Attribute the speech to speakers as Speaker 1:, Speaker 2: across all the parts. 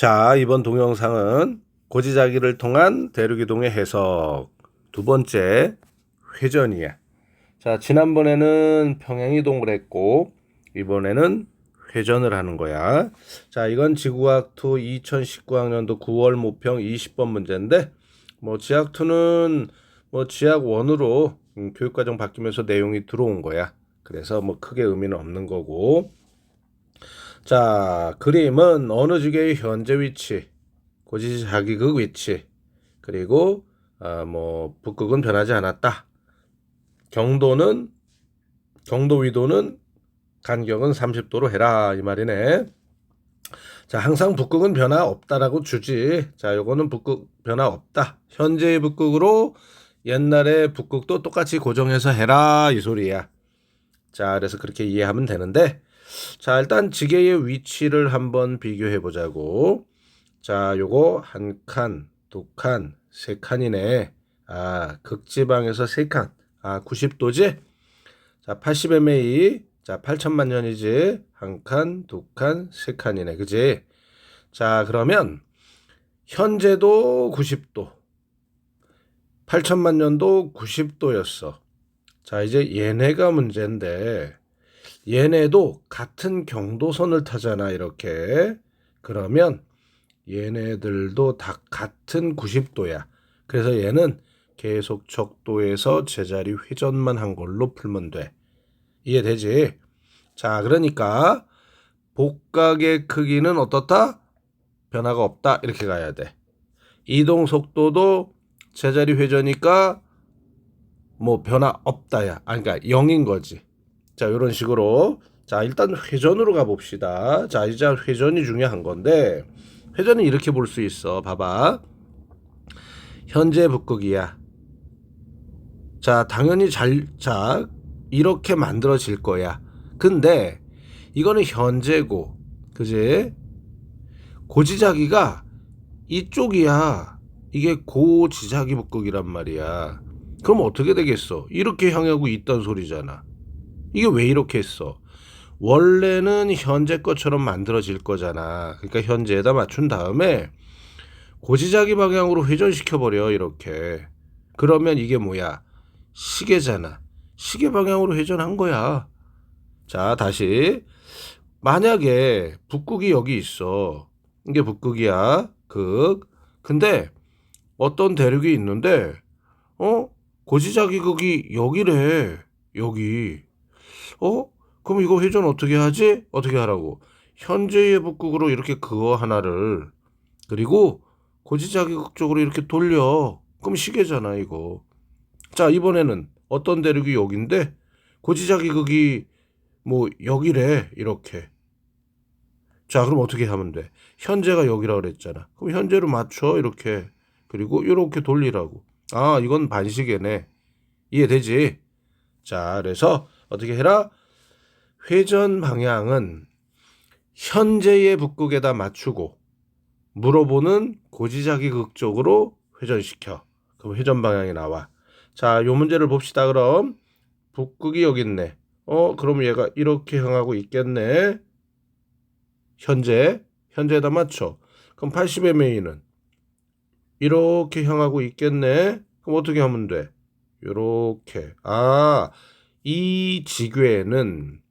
Speaker 1: 자, 이번 동영상은 고지자기를 통한 대륙이동의 해석 두 번째 회전이야. 자, 지난번에는 평행이동을 했고 이번에는 회전을 하는 거야. 자, 이건 지구과학2 2019학년도 9월 모평 20번 문제인데 뭐 지학 2는 뭐 지학 1으로 음, 교육과정 바뀌면서 내용이 들어온 거야. 그래서 뭐 크게 의미는 없는 거고. 자, 그림은 어느 지계의 현재 위치, 고지 자기극 위치, 그리고 아, 뭐 북극은 변하지 않았다. 경도는 경도 위도는 간격은 30도로 해라 이 말이네. 자, 항상 북극은 변화 없다라고 주지. 자, 요거는 북극 변화 없다. 현재의 북극으로 옛날의 북극도 똑같이 고정해서 해라 이 소리야. 자, 그래서 그렇게 이해하면 되는데 자, 일단 지게의 위치를 한번 비교해 보자고. 자, 요거 한 칸, 두 칸, 세 칸이네. 아, 극지방에서 세 칸. 아, 90도지? 자, 80MA. 자, 8천만 년이지. 한 칸, 두 칸, 세 칸이네. 그지? 자, 그러면 현재도 90도. 8천만 년도 90도였어. 자, 이제 얘네가 문제인데 얘네도 같은 경도선을 타잖아, 이렇게. 그러면 얘네들도 다 같은 90도야. 그래서 얘는 계속 척도에서 제자리 회전만 한 걸로 풀면 돼. 이해되지? 자, 그러니까 복각의 크기는 어떻다? 변화가 없다. 이렇게 가야 돼. 이동 속도도 제자리 회전이니까 뭐 변화 없다야. 아니 그러니까 0인 거지. 자, 이런 식으로. 자, 일단 회전으로 가봅시다. 자, 이제 회전이 중요한 건데, 회전은 이렇게 볼 수 있어. 봐봐. 현재 북극이야. 자, 당연히 잘, 자, 이렇게 만들어질 거야. 근데, 이거는 현재고, 그지? 고지자기가 이쪽이야. 이게 고지자기 북극이란 말이야. 그럼 어떻게 되겠어? 이렇게 향하고 있단 소리잖아. 이게 왜 이렇게 했어? 원래는 현재 것처럼 만들어질 거잖아. 그러니까 현재에다 맞춘 다음에 고지자기 방향으로 회전시켜 버려 이렇게. 그러면 이게 뭐야? 시계잖아. 시계 방향으로 회전한 거야. 자, 다시 만약에 북극이 여기 있어. 이게 북극이야. 극. 근데 어떤 대륙이 있는데 어? 고지자기 극이 여기래. 여기. 어? 그럼 이거 회전 어떻게 하지? 어떻게 하라고? 현재의 북극으로 이렇게 그어 하나를 그리고 고지자기극 쪽으로 이렇게 돌려. 그럼 시계잖아 이거. 자 이번에는 어떤 대륙이 여긴데 고지자기극이 뭐 여기래 이렇게. 자 그럼 어떻게 하면 돼? 현재가 여기라 그랬잖아. 그럼 현재로 맞춰 이렇게 그리고 이렇게 돌리라고. 아 이건 반시계네. 이해되지? 자 그래서 어떻게 해라? 회전 방향은 현재의 북극에다 맞추고 물어보는 고지자기 극 쪽으로 회전시켜. 그럼 회전 방향이 나와. 자, 요 문제를 봅시다. 그럼 북극이 여기 있네. 어, 그럼 얘가 이렇게 향하고 있겠네. 현재 현재에다 맞춰. 그럼 80MA는 이렇게 향하고 있겠네. 그럼 어떻게 하면 돼? 요렇게. 아, 이 지괴는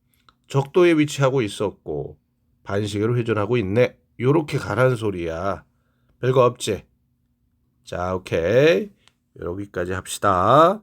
Speaker 1: 적도에 위치하고 있었고 반시계로 회전하고 있네. 요렇게 가라는 소리야. 별거 없지? 자, 오케이. 여기까지 합시다.